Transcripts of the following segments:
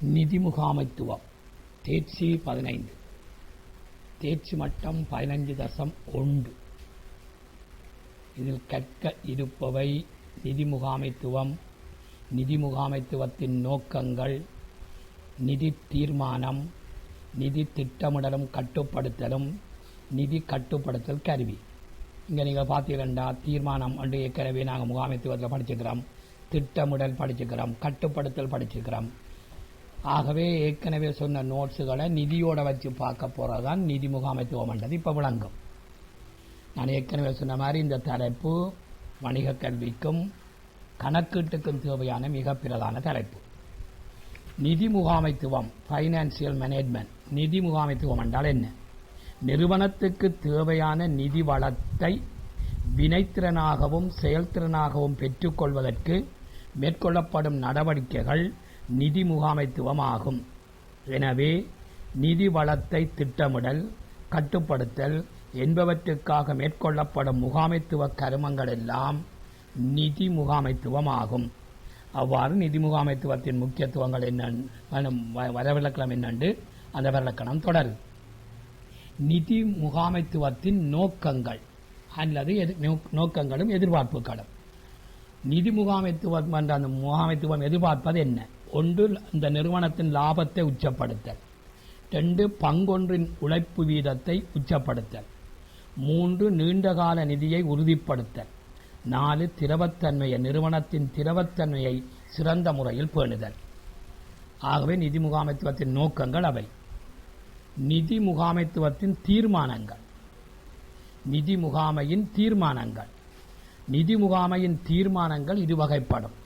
நிதி முகாமைத்துவம் தேர்ச்சி பதினைந்து. தேர்ச்சி மட்டம் பதினஞ்சு தசம் ஒன்று. இதில் கற்க இருப்பவை நிதி முகாமைத்துவம் நிதி முகாமைத்துவத்தின் நோக்கங்கள் நிதி தீர்மானம் நிதி திட்டமிடலும் கட்டுப்படுத்தலும் நிதி கட்டுப்படுத்தல் கருவி. இங்கே நீங்கள் பார்த்தீங்கன்னா தீர்மானம் என்று ஏற்கனவே நாங்கள் முகாமைத்துவத்தில் படிச்சுக்கிறோம் திட்டமிடல் படிச்சுக்கிறோம் கட்டுப்படுத்தல் படிச்சுக்கிறோம் ஆகவே ஏற்கனவே சொன்ன நோட்ஸுகளை நிதியோட வச்சு பார்க்க போகிறது தான் நிதி முகாமைத்துவம்ன்றது இப்போ விளங்கும். நான் ஏற்கனவே சொன்ன மாதிரி இந்த தலைப்பு வணிக கல்விக்கும் கணக்கீட்டுக்கும் தேவையான மிக பிரதான தலைப்பு. நிதி முகாமைத்துவம் ஃபைனான்சியல் மேனேஜ்மெண்ட் நிதி முகாமைத்துவம் என்றால் என்ன? நிறுவனத்துக்கு தேவையான நிதி வளத்தை வினைத்திறனாகவும் செயல்திறனாகவும் பெற்றுக்கொள்வதற்கு மேற்கொள்ளப்படும் நடவடிக்கைகள் நிதி முகாமைத்துவம் ஆகும் எனவே நிதி வளத்தை திட்டமிடல் கட்டுப்படுத்தல் என்பவற்றுக்காக மேற்கொள்ளப்படும் முகாமைத்துவ கருமங்கள் எல்லாம் நிதி முகாமைத்துவம் ஆகும் அவ்வாறு நிதி முகாமைத்துவத்தின் முக்கியத்துவங்கள் என்ன வரவிலக்கணம் என்னண்டு அந்த வரலக்கணம் தொடரும் நிதி முகாமைத்துவத்தின் நோக்கங்கள் அல்லது நோக்கங்களும் எதிர்பார்ப்புகளும். நிதி முகாமைத்துவம் என்ற அந்த முகாமைத்துவம் எதிர்பார்ப்பது என்ன? ஒன்று இந்த நிறுவனத்தின் லாபத்தை உச்சப்படுத்தல். ரெண்டு பங்கொன்றின் உழைப்பு வீதத்தை உச்சப்படுத்தல். மூன்று நீண்டகால நிதியை உறுதிப்படுத்தல். நாலு திரவத்தன்மையை நிறுவனத்தின் திரவத்தன்மையை சிறந்த முறையில் பேணுதல். ஆகவே நிதி முகாமைத்துவத்தின் நோக்கங்கள் அவை. நிதி முகாமைத்துவத்தின் தீர்மானங்கள். நிதி முகாமையின் தீர்மானங்கள். நிதி முகாமையின் தீர்மானங்கள் இரு வகைப்படும்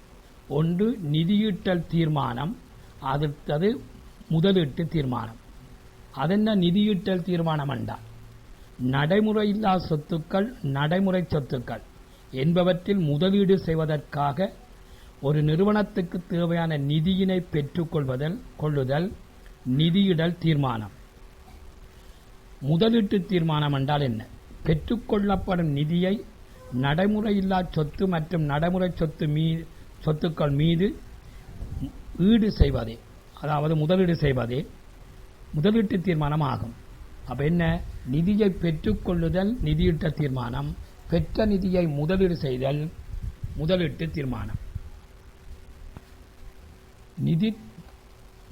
ஒன்று நிதியீட்டல் தீர்மானம் அடுத்தது முதலீட்டு தீர்மானம். அதென்ன நிதியீட்டல் தீர்மானம் என்றால் நடைமுறையில்லா சொத்துக்கள் நடைமுறை சொத்துக்கள் என்பவற்றில் முதலீடு செய்வதற்காக ஒரு நிறுவனத்துக்கு தேவையான நிதியினை பெற்றுக்கொள்வதல் கொள்ளுதல் நிதியிடல் தீர்மானம். முதலீட்டு தீர்மானம் என்றால் என்ன? பெற்றுக்கொள்ளப்படும் நிதியை நடைமுறையில்லா சொத்து மற்றும் நடைமுறை சொத்து மீ சொத்துக்கள் மீது ஈடு செய்வதே. அதாவது முதலீடு செய்வதே. முதலீட்டு தீர்மானம் ஆகும் அப்போ என்ன? நிதியை பெற்றுக்கொள்ளுதல் நிதியிட்ட தீர்மானம். பெற்ற நிதியை முதலீடு செய்தல் முதலீட்டு தீர்மானம். நிதி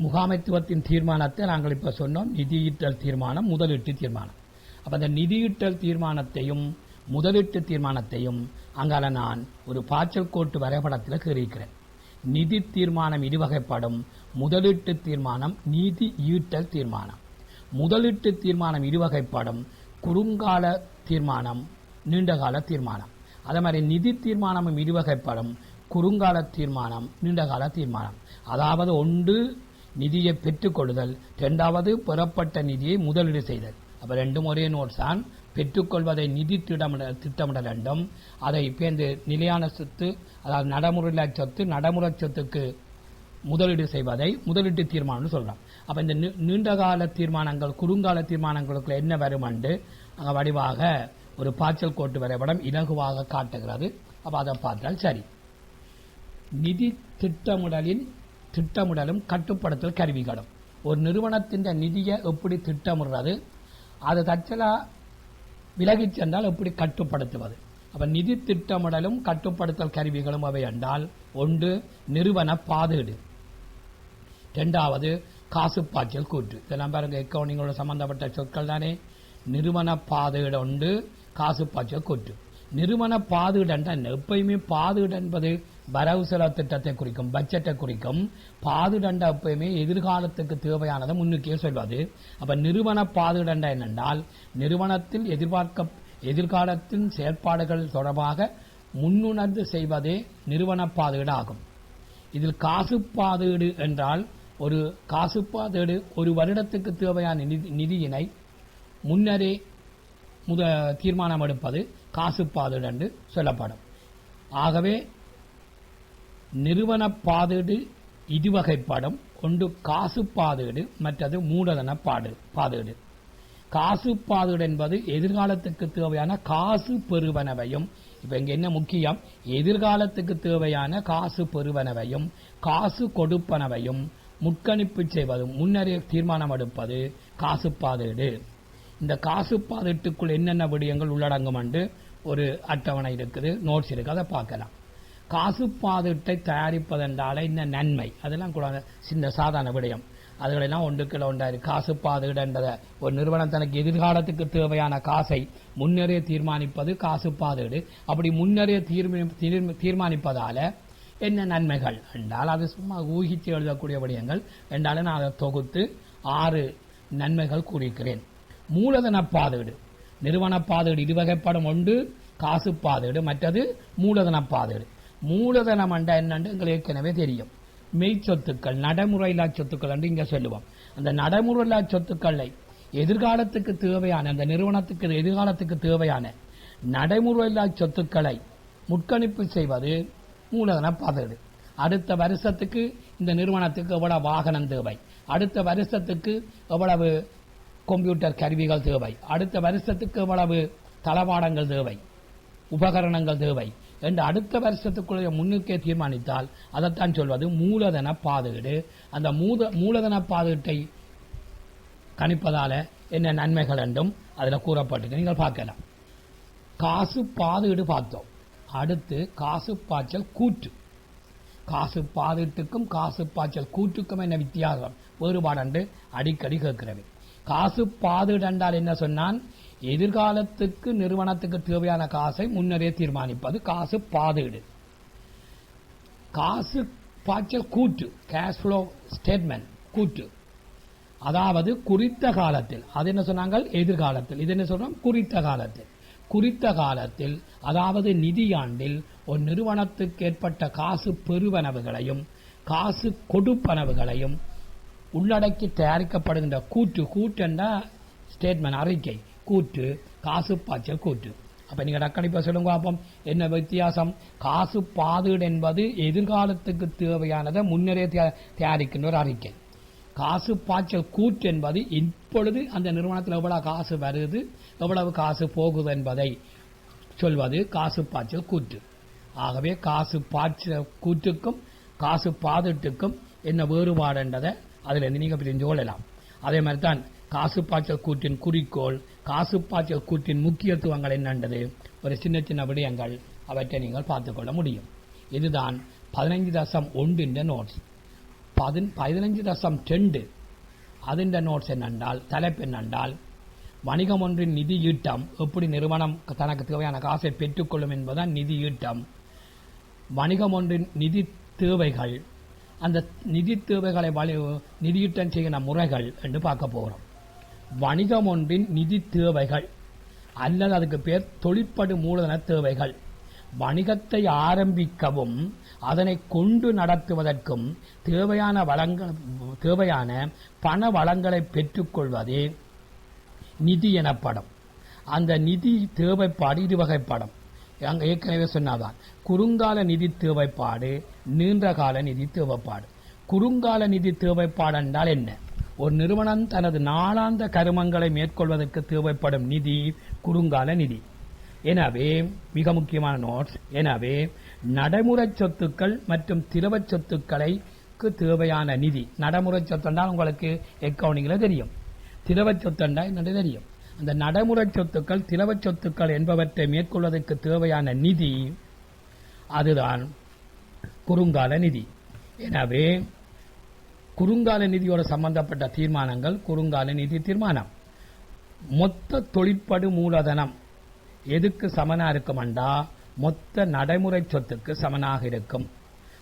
முகாமைத்துவத்தின் தீர்மானத்தை நாங்கள் இப்போ சொன்னோம். நிதியிட்டல் தீர்மானம் முதலீட்டு தீர்மானம். அப்போ அந்த நிதியிட்டல் தீர்மானத்தையும் முதலீட்டு தீர்மானத்தையும் அங்கால நான் ஒரு பாய்ச்சல் கோட்டு வரைபடத்தில் கீறிக்கிறேன் நிதி தீர்மானம் இருவகைப்படும். முதலீட்டு தீர்மானம் நீதி ஈட்டல் தீர்மானம். முதலீட்டு தீர்மானம் இருவகைப்படும். குறுங்கால தீர்மானம் நீண்டகால தீர்மானம். அதே மாதிரி நிதி தீர்மானமும் இருவகைப்படும். குறுங்கால தீர்மானம் நீண்டகால தீர்மானம். அதாவது ஒன்று நிதியை பெற்றுக்கொள்ளுதல். இரண்டாவது பெறப்பட்ட நிதியை முதலீடு செய்தல். அப்போ ரெண்டும் ஒரே நோட்ஸ் தான். பெற்றுக்கொள்வதை நிதி திட்டமிட திட்டமிட வேண்டும். அதை பேர்ந்து நிலையான சொத்து அதாவது நடைமுறையில சொத்து நடைமுறை சொத்துக்கு முதலீடு செய்வதை முதலீட்டு தீர்மானம்னு சொல்கிறோம் அப்போ இந்த நீண்டகால தீர்மானங்கள் குறுங்கால தீர்மானங்களுக்குள்ள என்ன வரும் என்று வடிவாக ஒரு பாய்ச்சல் கோட்டு வரைபடம் இலகுவாக காட்டுகிறது. அப்போ அதை பார்த்தால் சரி. நிதி திட்டமிடலின் திட்டமிடலும் கட்டுப்படுத்தல் கருவிகளும். ஒரு நிறுவனத்தின் நிதியை எப்படி திட்டமிடுறது? அது தச்சலா விலகிச் சென்றால் எப்படி கட்டுப்படுத்துவது? அப்ப நிதி திட்டமிடலும் கட்டுப்படுத்தல் கருவிகளும் அவை என்றால் ஒன்று நிறுவன பாதீடு இரண்டாவது காசுப்பாய்ச்சல் கூற்று. இதெல்லாம் பாருங்க எக்கவுண்டிங்கோட சம்பந்தப்பட்ட சொற்கள் தானே. நிறுவன பாதீடு உண்டு காசுப்பாய்ச்சல் கூற்று. நிறுவன பாதீடு என்றால் எப்பயுமே பாதீடு என்பது வரவு செலவு திட்டத்தை குறிக்கும் பட்ஜெட்டை குறிக்கும் பாதுடண்ட எப்பயுமே எதிர்காலத்துக்கு தேவையானதை முன்னுக்கே சொல்வது அப்ப நிறுவன பாதுடண்ட என்னென்றால் நிறுவனத்தில் எதிர்பார்க்க எதிர்காலத்தின் செயற்பாடுகள் தொடர்பாக முன்னுணர்ந்து செய்வதே நிறுவன பாதுகாடு ஆகும். இதில் காசு பாதுகாடு என்றால் ஒரு காசு பாதுகாடு ஒரு வருடத்துக்கு தேவையான நிதியினை முன்னரே முத தீர்மானம் எடுப்பது காசு பாதுகாடு என்று சொல்லப்படும். ஆகவே நிறுவன பாதீடு இதுவகைப்படும் ஒன்று காசு பாதீடு மற்றது மூலதன பாடு பாதீடு. காசு பாதீடு என்பது எதிர்காலத்துக்கு தேவையான காசு பெறுவனவையும் இப்ப இங்க என்ன முக்கியம்? எதிர்காலத்துக்கு தேவையான காசு பெறுவனவையும் காசு கொடுப்பனவையும் முட்கணிப்பு செய்வது முன்னரே தீர்மானம் எடுப்பது காசு பாதீடு இந்த காசு பாதீட்டுக்குள் என்னென்ன விடயங்கள் உள்ளடங்கும் என்று ஒரு அட்டவணை இருக்குது நோட்ஸ் இருக்கு அதை பார்க்கலாம். காசு பாதீட்டை தயாரிப்பதென்றால என்ன நன்மை? அதெல்லாம் கூட சின்ன சாதாரண விடயம். அதுகளெல்லாம் ஒன்றுக்குள்ள ஒன்றாரு காசு பாதீடுன்றத ஒரு நிறுவனம் தனக்கு எதிர்காலத்துக்கு தேவையான காசை முன்னரே தீர்மானிப்பது காசு பாதீடு அப்படி முன்னரே தீர்மானிப்பதால என்ன நன்மைகள்? என்றால் அது சும்மா ஊகித்து எழுதக்கூடிய விடயங்கள். என்றாலும் நான் அதை தொகுத்து ஆறு நன்மைகள் கூறியிருக்கிறேன். மூலதன பாதுகிடு நிறுவன பாதுகிடு இருவகைப்படும் ஒன்று காசு பாதீடு மற்றது மூலதன பாதுகிடு மூலதனம் என்ற என்னன்னு எங்களுக்கு ஏற்கனவே தெரியும். மெய் சொத்துக்கள் நடைமுறையில்லா சொத்துக்கள் என்று இங்கே சொல்லுவோம். அந்த நடைமுறையில்லா சொத்துக்களை எதிர்காலத்துக்கு தேவையான அந்த நிறுவனத்துக்கு எதிர்காலத்துக்கு தேவையான நடைமுறையில்லா சொத்துக்களை முட்கணிப்பு செய்வது மூலதன பதவி அடுத்த வருஷத்துக்கு இந்த நிறுவனத்துக்கு எவ்வளவு வாகனம் தேவை? அடுத்த வருஷத்துக்கு எவ்வளவு கம்ப்யூட்டர் கருவிகள் தேவை? அடுத்த வருஷத்துக்கு எவ்வளவு தளவாடங்கள் தேவை? உபகரணங்கள் தேவை? என்று அடுத்த வருஷத்துக்குள்ள முன்னுக்கே தீர்மானித்தால் அதைத்தான் சொல்வது மூலதன பாதுகீடு. அந்த மூத மூலதன பாதுகீட்டை கணிப்பதால் என்ன நன்மைகள் என்றும் அதில் கூறப்பட்டிருக்கு. நீங்கள் பார்க்கலாம். காசு பாதுகீடு பார்த்தோம். அடுத்து காசு பாய்ச்சல் கூற்று. காசு பாதீட்டுக்கும் காசு பாய்ச்சல் கூற்றுக்கும் என்ன வித்தியாசம்? வேறுபாடு என்று அடிக்கடி கேட்கிறவை காசு பாதீடு என்றால் என்ன சொன்னான்? எதிர்காலத்துக்கு நிறுவனத்துக்கு தேவையான காசை முன்னரே தீர்மானிப்பது. காசு பாதுகிடு. காசு பாய்ச்சல் கூற்று கேஷ் ஃப்ளோ ஸ்டேட்மெண்ட் கூற்று அதாவது குறித்த காலத்தில். அது என்ன சொன்னாங்க எதிர்காலத்தில். இது என்ன சொல்றோம்? குறித்த காலத்தில். குறித்த காலத்தில் அதாவது நிதியாண்டில் ஒரு நிறுவனத்துக்கு ஏற்பட்ட காசு பெறுவனவுகளையும் காசு கொடுப்பனவுகளையும் உள்ளடக்கி தயாரிக்கப்படுகின்ற கூற்று கூற்றுண்டா ஸ்டேட்மெண்ட் அறிக்கை. கூற்று காசு பாய்ச்சல் கூற்று அப்போ நீங்கள் டக்கடிப்பா சொல்லுங்க பார்ப்போம் என்ன வித்தியாசம்? காசு பாதுகாடு என்பது எதிர்காலத்துக்கு தேவையானதை முன்னரே தயா- தயாரிக்கின்ற ஒரு அறிக்கை. காசு பாய்ச்சல் கூற்று என்பது இப்பொழுது அந்த நிறுவனத்தில் எவ்வளவு காசு வருது எவ்வளவு காசு போகுது என்பதை சொல்வது காசு பாய்ச்சல் கூற்று ஆகவே காசு பாய்ச்சல் கூற்றுக்கும் காசு பாதுட்டுக்கும் என்ன வேறுபாடுன்றதை அதிலிருந்து நீங்கள் பிரிஞ்சு கொள்ளலாம் அதே மாதிரி தான் காசு பாய்ச்சல் கூட்டின் குறிக்கோள் காசு பாய்ச்சல் கூட்டின் முக்கியத்துவங்கள் என்னன்றது ஒரு சின்ன சின்ன விடயங்கள் அவற்றை நீங்கள் பார்த்துக்கொள்ள முடியும். இதுதான் பதினைஞ்சு தசம் ஒன்றின் நோட்ஸ் பதின் பதினஞ்சு தசம் ரெண்டு. அதன் நோட்ஸ் என்னென்றால் தலைப்பு என்னென்றால் வணிகம் ஒன்றின் நிதி ஈட்டம் எப்படி நிறுவனம் தனக்கு தேவையான காசை பெற்றுக்கொள்ளும் என்பதுதான் நிதி ஈட்டம். வணிகம் ஒன்றின் நிதி தேவைகள் அந்த நிதி தேவைகளை வழி நிதியிட்டம் செய்கிற முறைகள் என்று பார்க்க போகிறோம். வணிகம் ஒன்றின் நிதி தேவைகள் அல்லது அதுக்கு பேர் தொழிற்படு மூலதன தேவைகள். வணிகத்தை ஆரம்பிக்கவும் அதனை கொண்டு நடத்துவதற்கும் தேவையான வளங்கள் தேவையான பண வளங்களை பெற்றுக்கொள்வதே நிதி எனப்படும். அந்த நிதி தேவைப்பாடு இருவகைப்படம். அங்கே ஏற்கனவே சொன்னாதான். குறுங்கால நிதி தேவைப்பாடு நீண்ட கால நிதி தேவைப்பாடு. குறுங்கால நிதி தேவைப்பாடு என்றால் என்ன? ஒரு நிறுவனம் தனது நாளாந்த கருமங்களை மேற்கொள்வதற்கு தேவைப்படும் நிதி குறுங்கால நிதி. எனவே மிக முக்கியமான நோட்ஸ் எனவே நடைமுறை சொத்துக்கள் மற்றும் திரவ சொத்துக்களை தேவையான நிதி. நடைமுறை சொத்து உங்களுக்கு அக்கவுண்டிங்ல தெரியும். திரவ சொத்து என்றால் தெரியும்? அந்த நடைமுறை சொத்துக்கள் திலவச் சொத்துக்கள் என்பவற்றை மேற்கொள்வதற்கு தேவையான நிதி அதுதான் குறுங்கால நிதி. எனவே குறுங்கால நிதியோடு சம்பந்தப்பட்ட தீர்மானங்கள் குறுங்கால நிதி தீர்மானம். மொத்த தொழிற்படு மூலதனம் எதுக்கு சமனாக இருக்குமெண்டா? மொத்த நடைமுறை சொத்துக்கு சமனாக இருக்கும்.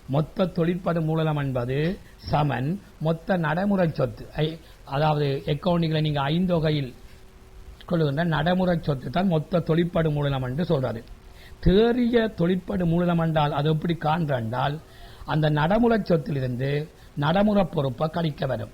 மொத்த தொழிற்படு மூலதனம் என்பது சமன். மொத்த நடைமுறை சொத்து ஐ- அதாவது அக்கவுண்டிங்ல நீங்கள் ஐந்தொகையில் கொள்ளுகின்ற நடைமுறை சொத்து தான் மொத்த தொழிற்படு மூலதனம் என்று சொல்றாரு. தேறிய தொழிற்படு மூலதனம் என்றால் அது எப்படி காண்ற என்றால் அந்த நடைமுறை சொத்திலிருந்து நடைமுறை பொறுப்பை கழிக்க வரும்.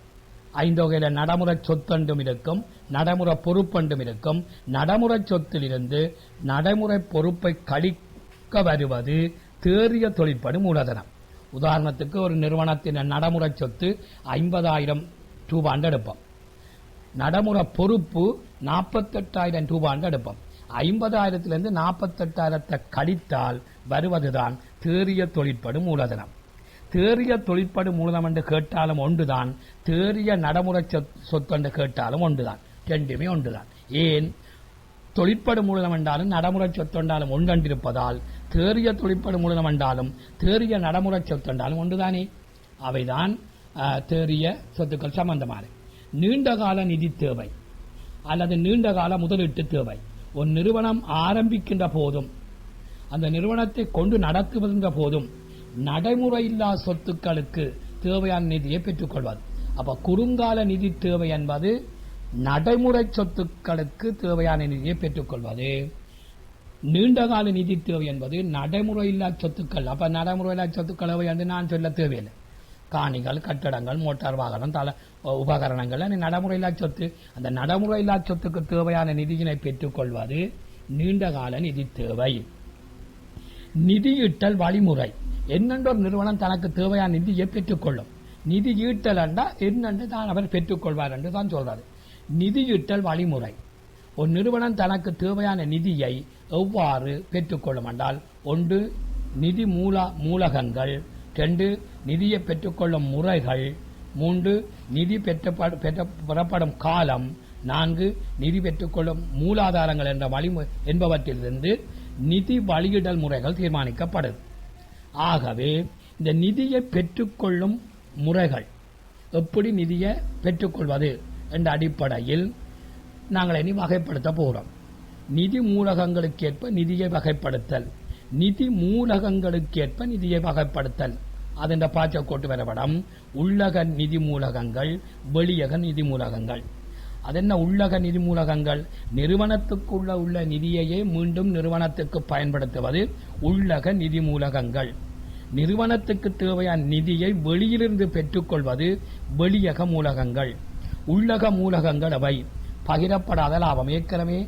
ஐந்தொகையில நடைமுறை சொத்தண்டும் இருக்கும் நடைமுறை பொறுப்பென்றும் இருக்கும். நடைமுறை சொத்திலிருந்து நடைமுறை பொறுப்பை கழிக்க வருவது தேறிய தொழிற்படு மூலதனம். உதாரணத்துக்கு ஒரு நிறுவனத்தின் நடைமுறை சொத்து ஐம்பதாயிரம் ரூபாண்டு எடுப்போம். நடைமுறை பொறுப்பு நாற்பத்தெட்டாயிரம் ரூபான்னு எடுப்போம். ஐம்பதாயிரத்திலிருந்து நாற்பத்தெட்டாயிரத்தை கழித்தால் வருவதுதான் தேறிய தொழிற்படும் மூலதனம். தேறிய தொழிற்படு மூலதனம் என்று கேட்டாலும் ஒன்றுதான் தேறிய நடைமுறை சொத்- சொத்து என்று கேட்டாலும் ஒன்றுதான். ரெண்டுமே ஒன்றுதான். ஏன்? தொழிற்படு மூலம் என்றாலும் நடைமுறை சொத்து என்றாலும் ஒன்றென்றிருப்பதால் தேறிய தொழிற்படு மூலம் என்றாலும் தேறிய நடைமுறை சொத்து என்றாலும் ஒன்றுதானே? அவைதான் தேறிய சொத்துக்கள் சம்பந்தமான நீண்டகால நிதி தேவை. அல்லது நீண்டகால முதலீட்டு தேவை. ஒரு நிறுவனம் ஆரம்பிக்கின்ற போதும் அந்த நிறுவனத்தை கொண்டு நடத்துகின்ற போதும் நடைமுறையில்லா சொத்துக்களுக்கு தேவையான நிதியை பெற்றுக்கொள்வது அப்ப குறுங்கால நிதி தேவை என்பது நடைமுறை சொத்துக்களுக்கு தேவையான நிதியை பெற்றுக்கொள்வது நீண்டகால நிதி தேவை என்பது நடைமுறையில்லா சொத்துக்கள். அப்ப நடைமுறையில்லா சொத்துக்கள் என்று நான் சொல்ல தேவையில்லை. காணிகள் கட்டடங்கள் மோட்டார் வாகனம் தல உபகரணங்கள் நடைமுறையில்லா சொத்து. அந்த நடைமுறையில்லா சொத்துக்கு தேவையான நிதியினை பெற்றுக்கொள்வது நீண்டகால நிதி தேவை. நிதியீட்டல் வழிமுறை. என்னென்ற ஒரு நிறுவனம் தனக்கு தேவையான நிதியை பெற்றுக்கொள்ளும். நிதி ஈட்டல் என்றா என்னென்று தான் அவர் பெற்றுக்கொள்வார் என்று தான் சொல்றாரு. நிதியீட்டல் வழிமுறை. ஒரு நிறுவனம் தனக்கு தேவையான நிதியை எவ்வாறு பெற்றுக்கொள்ளும் என்றால் ஒன்று நிதி மூல மூலகங்கள் ரெண்டு நிதியை பெற்றுக்கொள்ளும் முறைகள். மூன்று நிதி பெற்றப்பட- பெற்ற- பெறப்படும் காலம். நான்கு நிதி பெற்றுக்கொள்ளும் மூலாதாரங்கள் என்ற வழி என்பவற்றிலிருந்து நிதி வழியிடல் முறைகள் தீர்மானிக்கப்படுது. ஆகவே இந்த நிதியை பெற்றுக்கொள்ளும் முறைகள் எப்படி நிதியை பெற்றுக்கொள்வது என்ற அடிப்படையில் நாங்கள் இனி வகைப்படுத்த போகிறோம் நிதி மூலகங்களுக்கேற்ப நிதியை வகைப்படுத்தல். நிதி மூலகங்களுக்கேற்ப நிதியை வகைப்படுத்தல். அதென்ற பாச்சக்கோட்டு வரைபடம் உள்ளக நிதி மூலகங்கள் வெளியக நிதி மூலகங்கள். அதென்ன உள்ளக நிதி மூலகங்கள்? நிறுவனத்துக்குள்ள உள்ள நிதியையே மீண்டும் நிறுவனத்துக்கு பயன்படுத்துவது உள்ளக நிதி மூலகங்கள். நிறுவனத்துக்கு தேவையான நிதியை வெளியிலிருந்து பெற்றுக்கொள்வது வெளியக மூலகங்கள். உள்ளக மூலகங்கள் அவை. பகிரப்படாத லாபம் ஏற்கனவே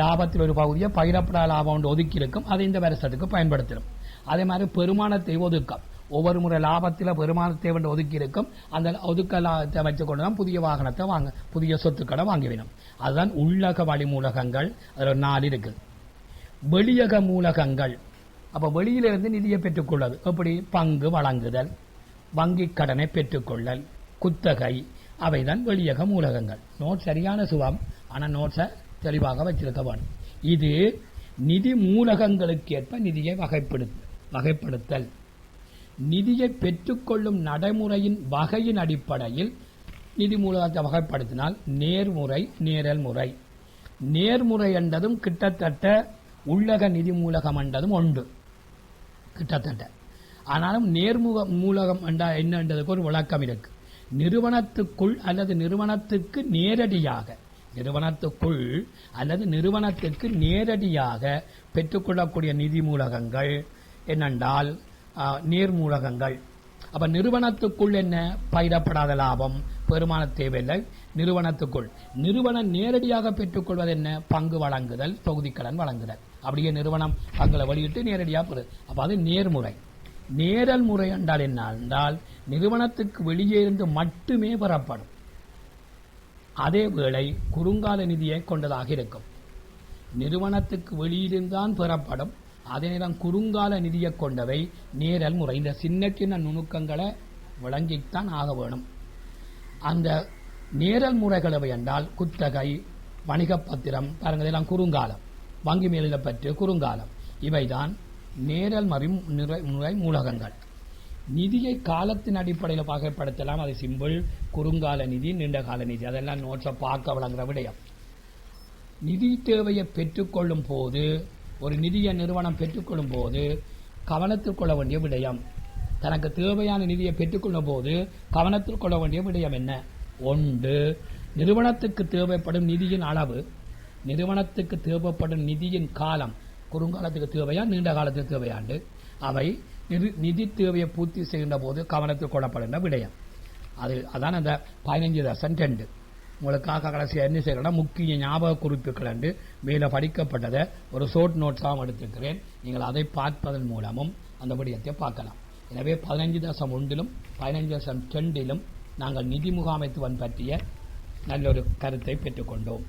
லாபத்தில் ஒரு பகுதியை பகிரப்படாத லாபம் ஒன்று ஒதுக்கி இருக்கும் அதை இந்த வருஷத்துக்கு பயன்படுத்திடும் அதே மாதிரி பெருமானத்தை ஒதுக்கம். ஒவ்வொரு முறை லாபத்தில் பெருமானத்தை வந்து ஒதுக்கி இருக்கும் அந்த ஒதுக்க லாபத்தை வச்சுக்கொண்டு தான் புதிய வாகனத்தை வாங்க புதிய சொத்துக்களை வாங்கிவிடும் அதுதான் உள்ளக வழிமூலகங்கள். அதில் ஒரு நாலு இருக்குது வெளியக மூலகங்கள். அப்போ வெளியிலிருந்து நிதியை பெற்றுக்கொள்வது. எப்படி? பங்கு வழங்குதல் வங்கி கடனை பெற்றுக்கொள்ளல் குத்தகை. அவைதான் வெளியக மூலகங்கள். நோட் சரியான சுபம் ஆனால் நோட்ஸை தெளிவாக வச்சிருக்க வேண்டும் இது நிதி மூலகங்களுக்கு ஏற்ப நிதியை வகைப்படு வகைப்படுத்தல். நிதியை பெற்றுக்கொள்ளும் நடைமுறையின் வகையின் அடிப்படையில் நிதி மூலகத்தை வகைப்படுத்தினால் நேர்முறை நேரல் முறை. நேர்முறை என்றதும் கிட்டத்தட்ட உள்ளக நிதி மூலகம் என்றதும் உண்டு கிட்டத்தட்ட. ஆனாலும் நேர்முக மூலகம் என்றா என்னன்றதுக்கு ஒரு விளக்கம் இருக்கு. நிறுவனத்துக்குள் அல்லது நிறுவனத்துக்கு நேரடியாக நிறுவனத்துக்குள் அல்லது நிறுவனத்துக்கு நேரடியாக பெற்றுக்கொள்ளக்கூடிய நிதி மூலகங்கள் என்னென்றால் ஆ, நேர்மூலகங்கள் அப்ப நிறுவனத்துக்குள் என்ன? பயிரப்படாத லாபம் பெருமான தேவையில்லை. நிறுவனத்துக்குள். நிறுவனம் நேரடியாக பெற்றுக்கொள்வது என்ன? பங்கு வழங்குதல் தொகுதிக்கடன் வழங்குதல். அப்படியே நிறுவனம் பங்களை வெளியிட்டு நேரடியாக பெறு. அப்ப அது நேர்முறை. நேரல் முறை என்றால் என்ன? என்றால் நிறுவனத்துக்கு வெளியே இருந்து மட்டுமே பெறப்படும். அதே வேளை குறுங்கால நிதியை கொண்டதாக இருக்கும். நிறுவனத்துக்கு வெளியிலிருந்தான் பெறப்படும். அதே நேரம் குறுங்கால நிதியை கொண்டவை நேரல் முறை இந்த சின்ன சின்ன நுணுக்கங்களை விளங்கித்தான் ஆக வேணும். அந்த நேரல் முறைகள் என்றால் குத்தகை வணிகப் பத்திரம் பாருங்க இதெல்லாம் குறுங்காலம். வங்கி மேலிடப்பற்று குறுங்காலம். இவைதான் நேரல் மறை முறை மூலகங்கள். நிதியை காலத்தின் அடிப்படையில் வகைப்படுத்தலாம் அது சிம்பிள் குறுங்கால நிதி நீண்ட கால நிதி. அதெல்லாம் நோட்டில் பார்க்க வழங்குற விடயம். நிதி தேவையை பெற்றுக்கொள்ளும் போது ஒரு நிதியை நிறுவனம் பெற்றுக்கொள்ளும் போது கவனத்தில் கொள்ள வேண்டிய விடயம். தனக்கு தேவையான நிதியை பெற்றுக்கொள்ளும் போது கவனத்தில் கொள்ள வேண்டிய விடயம் என்ன? ஒன்று நிறுவனத்துக்கு தேவைப்படும் நிதியின் அளவு. நிறுவனத்துக்கு தேவைப்படும் நிதியின் காலம். குறுங்காலத்துக்கு தேவையா நீண்ட காலத்துக்கு தேவையாண்டு அவை நிதி- நிதி தேவையை பூர்த்தி செய்கின்ற போது கவனத்தில் கொள்ளப்படுகின்ற விடயம். அது அதான் அந்த பதினஞ்சு தசம் ரெண்டு. உங்களுக்காக கடைசியாக என்ன செய்யறேன்னா முக்கிய ஞாபக குறிப்புகள் என்று மேலே படிக்கப்பட்டதை ஒரு ஷோர்ட் நோட்ஸாகவும் எடுத்திருக்கிறேன். நீங்கள் அதை பார்ப்பதன் மூலமும் அந்த விடயத்தை பார்க்கலாம். எனவே பதினஞ்சு தசம் ஒன்றிலும் பதினஞ்சு தசம் ரெண்டிலும் நாங்கள் நிதி முகாமைத்துவன் பற்றிய நல்ல ஒரு கருத்தை பெற்றுக்கொண்டோம்.